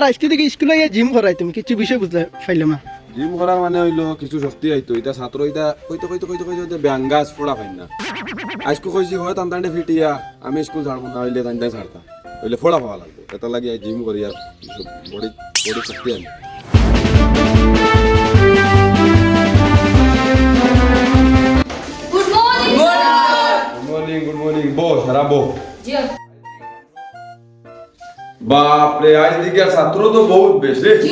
Sir আজকে থেকে স্কুলে গিয়ে জিম করাই তুমি কিছু বিষয় বুঝতে পাইলাম না জিম করার মানে হইল কিছু শক্তি আইতো এটা ছাত্র এটা কইতে কইতে কইতে কইতে ব্যাঙ্গাস ফোড়া পাই না। আজকে কইছি হয় তান তান্ডে ফিটিয়া আমি স্কুল ছাড়বো না হইলে তান্ডে ছাড়তা হইলে ফোড়া পাওয়া লাগবে এটা লাগি জিম করি আর বডি বডি শক্তি আনি good morning good morning good morning বো সারা বো জি বাপ রে আজ দিকে ছাত্র তো বহুত বেশি। জি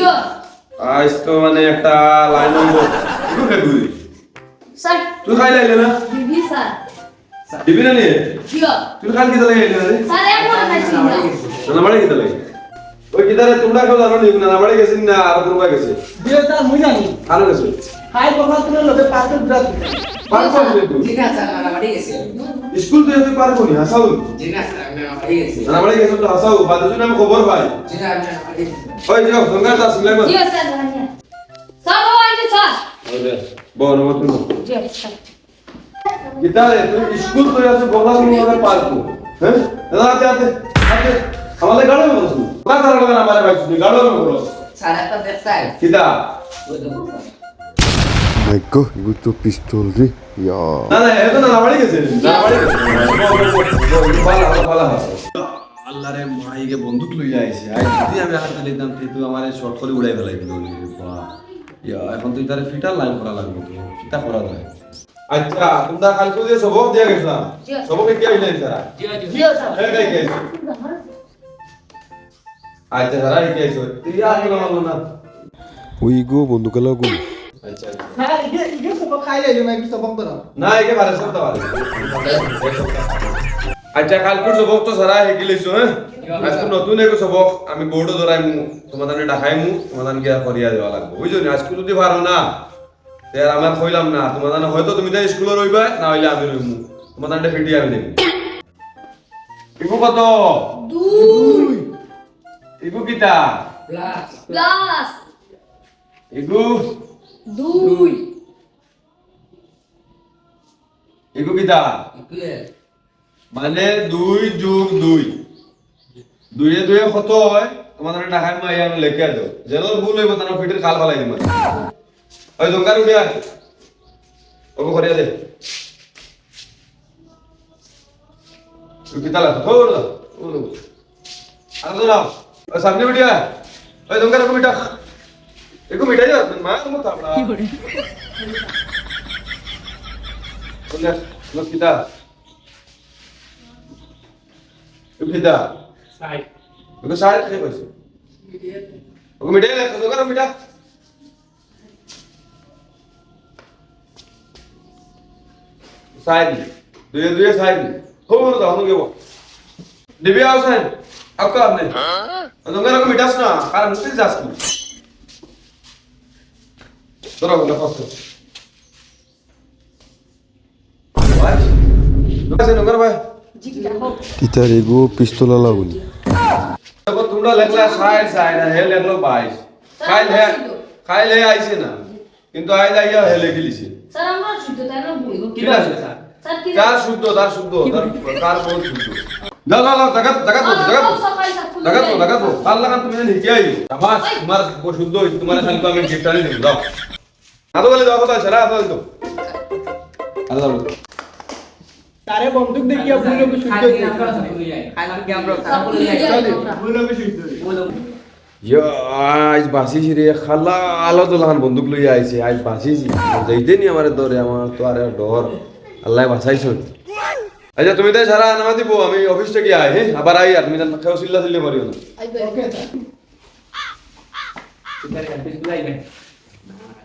আজ তো মানে একটা লাইন নম্বর। তুই ফেবুরি স্যার। তুই খাই লাইলে না? দিবি না নিয়ে তুই খাল কিতা লাগে না রে? না না মারে কিতা লাগে ওই কিতারে তোমরা কেউ জানো নি? না মারে গেছিন না আর কোনবা গেছে? দিয়ে স্যার মুই জানি। আরও গেছে? হাই কথা তুমি লোকে পার্কে ঘুরা পার করবে তুই জিনা স্যার আমরা বাড়ি গেছি। স্কুল তো যেতে পারব নি হাসাও। জি না আমি হারিয়ে গেছি। না বাড়ি গেছো তো হাসাও বাদুজি নামে খবর পাই জি না আমি ওই যাও সঙ্গে দাস সুলাইমান জি স্যার জানিয়া সব স্যার ওরে বড় জি স্যার। কিতারে তুমি স্কুল তো যাতে বলা তুমি ওরে পারব। হ্যাঁ? রাতে আতে আতে আমাদের গাড়ো বলছো না না পারে ভাই তুমি গাড়ো বলো। স্যার একটা দেখতে কিতা ওই দেখো ভাগ্য এগুলো তো পিস্তল রে আল্লাহরে মাইকে বন্দুক লইয়া আইছে। আর যদি আমি হাতে নিতাম তুই আমার শর্ট করে উড়াই ফেলাইবি ইয়া এখন তুই তারে ফিটার লাইন করা লাগবে তো। ফিটা করা যায়। আচ্ছা তোমরা কালকে যে সবক দিয়া গেছা সবকে কি আইলেন স্যার জি জি স্যার কে হ্যাঁ, কে আচ্ছা স্যার কি আইছো? তুই আর না ওই গো বন্ধু গো। আচ্ছা আচ্ছা একে আচ্ছা কালকুর সবক তো সারা হেকি হ্যাঁ আজকে নতুন এগো সবক আমি বোর্ডও ধরাই মু তোমাদের ডাকাই মু তোমাদের গিয়া করিয়া দেওয়া লাগবে বুঝছ না আজকে যদি পারো না তে আমার কইলাম না তোমাদের হয়তো তুমি তো স্কুলে রইবা না হইলে আমি রইমু তোমাদের ফিটি আমি দেব ইগু কত দুই ইগু কিতা প্লাস প্লাস ইগু দুই। কিতা ইকুয়াল মানে দুই যোগ দুই। দুইয়ে দুইয়ে কত হয়? তোমাদের টাকা আমি আইয়া লেখে দাও যেন ভুল হইব তার ফিটের কাল ফালাই দিম ওই জঙ্কার উঠিয়া ওকে করিয়া দে। কিতা লাগতো থোর দাও আর তো নাও ওই সামনে উঠিয়া ওই জঙ্কার ওকে মিটা একটু মিটাই যাও মা মত আপনা বলে? লোক কিতা কিতা সাইড ওকে সাইড খেয়ে কইছে ওকে মিটাই লে ওকে মিটা সাইড দুয়ে দুয়ে সাইড দাও নো গেবো দিবি আও সাইড আও কাম নে ওকে ওকে মিটাস না কারণ মুতি যাস না। Здорово, на пасу. কিতা রেগো পিস্তল লাগুলি তোমরা লাগলা সাইড সাইড হে লাগল বাইশ। খাইল হে খাইল হে আইছে না। কিন্তু আই যাইয়া হে লেগিলিছে স্যার আমরা শুদ্ধ তাই না বইগো কি আছে স্যার? তার শুদ্ধ তার শুদ্ধ তার তার বহুত শুদ্ধ? لا لا لا دقت دقت دقت دقت دقت قال لك انت من هيك ايوه تمام ما بشدوش تمام خليكم من جبتني دم আনি তারে বন্দুক দেখিয়া আজ রে খালা লাহান লইয়া আইছে আজ যাইতে নি আমার দরে আমার তো আরে ডর। আল্লাহ বাঁচাইছো আচ্ছা তুমি তাই সারা নামা দিব আমি অফিস থেকে আই হ্যাঁ? আবার আই আর তুমি খেয়ে চিল্লা চিল্লি মারিও না।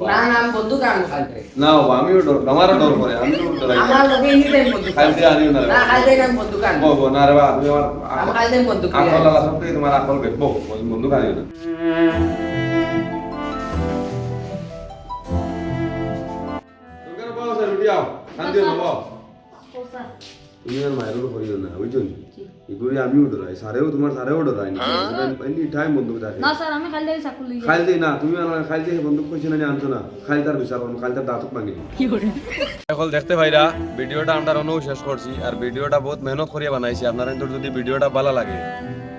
হ্যাঁ হ্যাঁ না ইগে শান্তি হলো বাবা তুমি মায়েরও করিও না বুঝছ এগুলি আমিও ডরাই সারেও তোমার সারেও ডরাই না। এনি টাইম বন্দুক থাকে। না স্যার আমি খালি এই চাকু লইয়া খাইল দিয়ে না তুমি আমার দিয়ে বন্দুক কইছ না আনছো না? খাইল তার বিচার করব খাইল তার দাঁতক ভাঙি এখন দেখতে ভাইরা ভিডিওটা আমরা অনু শেষ করছি আর ভিডিওটা বহুত মেহনত করিয়া বানাইছি। আপনারা কিন্তু যদি ভিডিওটা ভালো লাগে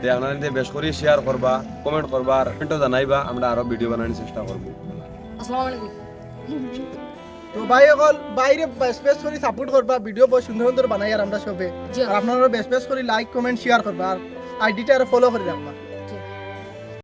তে আপনারা যদি বেশ করে শেয়ার করবা কমেন্ট করবা আর কমেন্টও জানাইবা আমরা আরও ভিডিও বানানোর চেষ্টা করব আসসালামু আলাইকুম। তো ভাই অকল বাইরে বেশ বেশ করে সাপোর্ট করবা ভিডিও বহুত সুন্দর সুন্দর বানাই আর আমরা সবে। আর আপনারা বেশ বেশ করে লাইক কমেন্ট শেয়ার করবা আর আইডিটা আর ফলো করে রাখবা